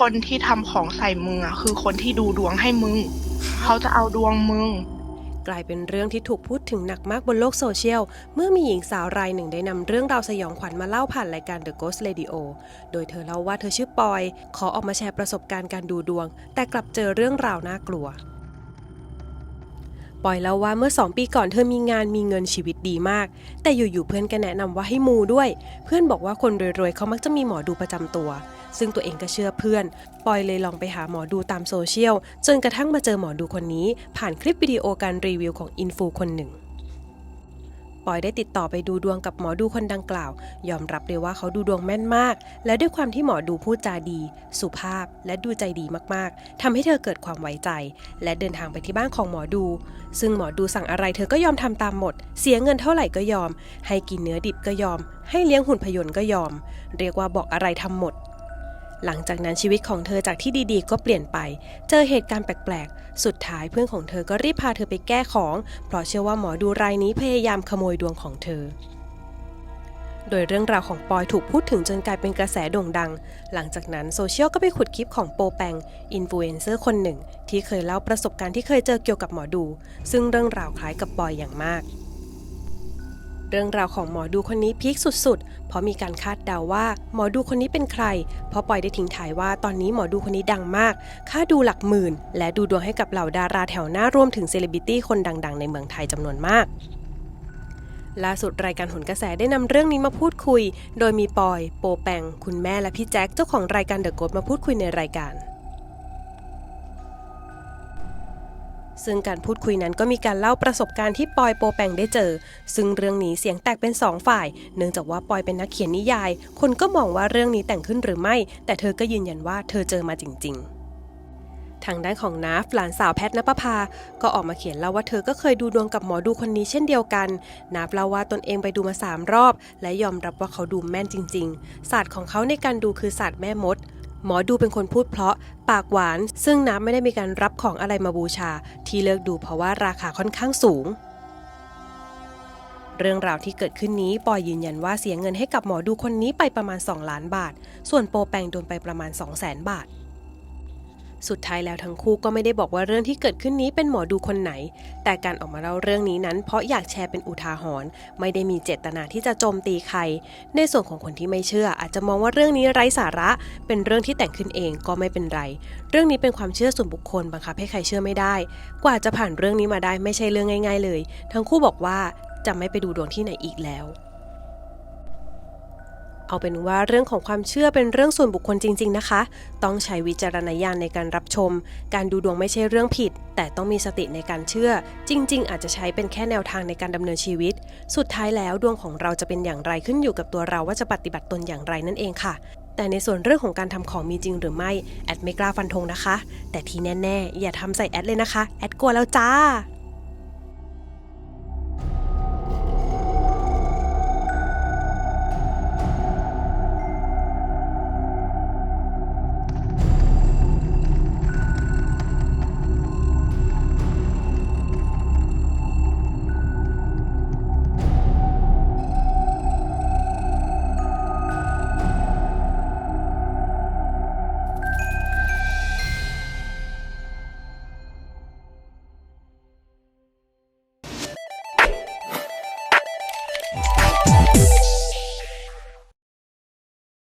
คนที่ทำของใส่มึงอะคือคนที่ดูดวงให้มึง เขาจะเอาดวงมึง กลายเป็นเรื่องที่ถูกพูดถึงหนักมากบนโลกโซเชียล เมื่อมีหญิงสาวรายหนึ่งได้นำเรื่องราวสยองขวัญมาเล่าผ่านรายการ The Ghost Radio โดยเธอเล่าว่าเธอชื่อปอย ขอออกมาแชร์ประสบการณ์การดูดวง แต่กลับเจอเรื่องราวน่ากลัว ปอยเล่าว่าเมื่อ 2 ปีก่อนเธอมีงานมีเงินชีวิตดีมาก แต่อยู่ๆเพื่อนก็แนะนำว่าให้มูด้วย เพื่อนบอกว่าคนรวยๆเขามักจะมีหมอดูประจำตัว ซึ่งตัวเองก็เชื่อเพื่อน ปอยเลยลองไปหาหมอดูตามโซเชียลจนกระทั่งมาเจอหมอดูคนนี้ ผ่านคลิปวิดีโอการรีวิวของอินฟูคนหนึ่ง ปอยได้ติดต่อไปดูดวงกับหมอดูคนดังกล่าว ยอมรับเลยว่าเขาดูดวงแม่นมาก และด้วยความที่หมอดูพูดจาดี สุภาพและดูใจดีมากๆทำให้เธอเกิดความไว้ใจ และเดินทางไปที่บ้านของหมอดู ซึ่งหมอดูสั่งอะไรเธอก็ยอมทำตามหมด เสียเงินเท่าไหร่ก็ยอม ให้กินเนื้อดิบก็ยอม ให้เลี้ยงหุ่นพยนต์ก็ยอม เรียกว่าบอกอะไรทำหมด หลังจากนั้นชีวิตของเธอจากที่ดีๆ ก็เปลี่ยนไป เจอเหตุการณ์แปลกๆ สุดท้ายเพื่อนของเธอก็รีบพาเธอไปแก้ของ เพราะเชื่อว่าหมอดูรายนี้พยายามขโมยดวงของเธอ โดยเรื่องราวของปอยถูกพูดถึงจนกลายเป็นกระแสโด่งดัง หลังจากนั้นโซเชียลก็ไปขุดคลิปของโปแปง อินฟลูเอนเซอร์คนหนึ่ง ที่เคยเล่าประสบการณ์ที่เคยเจอเกี่ยวกับหมอดู ซึ่งเรื่องราวคล้ายกับปอยอย่างมาก เรื่องราวของหมอดูคนนี้พีคสุดๆ เพราะมีการคาดเดาว่า หมอดูคนนี้เป็นใคร เพราะปอยได้ทิ้งท้ายว่าตอนนี้หมอดูคนนี้ดังมาก ค่าดูหลักหมื่น และดูดวงให้กับเหล่าดาราแถวหน้ารวมถึงเซเลบริตี้คนดังๆ ในเมืองไทยจำนวนมากล่าสุดรายการหนกระแสได้นำเรื่องนี้มาพูดคุย โดยมีปอย โปแปง คุณแม่และพี่แจ็คเจ้าของรายการเดอะโกดมาพูดคุยในรายการ ซึ่งการพูดคุยนั้นก็มีการเล่าประสบการณ์ที่ปอยโปแปงได้เจอ ซึ่งเรื่องนี้เสียงแตกเป็นสองฝ่าย เนื่องจากว่าปอยเป็นนักเขียนนิยาย คนก็มองว่าเรื่องนี้แต่งขึ้นหรือไม่ แต่เธอก็ยืนยันว่าเธอเจอมาจริง ๆทางด้านของนาฟหลานสาวแพทนปภาก็ออกมาเขียนเล่าว่าเธอก็เคยดูดวงกับหมอดูคนนี้เช่นเดียวกัน นาฟเล่าว่าตนเองไปดูมาสามรอบ และยอมรับว่าเขาดูแม่นจริง ๆ ศาสตร์ของเขาในการดูคือศาสตร์แม่มด หมอดูเป็นคนพูดเพราะปากหวาน ซึ่งน้ำไม่ได้มีการรับของอะไรมาบูชา ที่เลิกดูเพราะว่าราคาค่อนข้างสูง เรื่องราวที่เกิดขึ้นนี้ปอยยืนยันว่าเสียเงินให้กับหมอดูคนนี้ไปประมาณ 2 ล้านบาท ส่วนโปแปงโดนไปประมาณ 2 0 0แสนบาท สุดท้ายแล้วทั้งคู่ก็ไม่ได้บอกว่าเรื่องที่เกิดขึ้นนี้เป็นหมอดูคนไหน แต่การออกมาเล่าเรื่องนี้นั้น เพราะอยากแชร์เป็นอุทาหรณ์ไม่ได้มีเจตนาที่จะโจมตีใคร ในส่วนของคนที่ไม่เชื่อ อาจจะมองว่าเรื่องนี้ไร้สาระ เป็นเรื่องที่แต่งขึ้นเองก็ไม่เป็นไร เรื่องนี้เป็นความเชื่อส่วนบุคคลบังคับให้ใครเชื่อไม่ได้ กว่าจะผ่านเรื่องนี้มาได้ไม่ใช่เรื่องง่าย ๆ เลย ทั้งคู่บอกว่าจะไม่ไปดูดวงที่ไหนอีกแล้ว เอาเป็นว่าเรื่องของความเชื่อเป็นเรื่องส่วนบุคคลจริง ๆ นะคะ ต้องใช้วิจารณญาณในการรับชม การดูดวงไม่ใช่เรื่องผิด แต่ต้องมีสติในการเชื่อ จริง ๆ อาจจะใช้เป็นแค่แนวทางในการดำเนินชีวิต สุดท้ายแล้วดวงของเราจะเป็นอย่างไรขึ้นอยู่กับตัวเราว่าจะปฏิบัติตนอย่างไรนั่นเองค่ะแต่ในส่วนเรื่องของการทำของมีจริงหรือไม่ แอดไม่กล้าฟันธงนะคะ แต่ที่แน่ ๆ อย่าทำใส่แอดเลยนะคะ แอดกลัวแล้วจ้า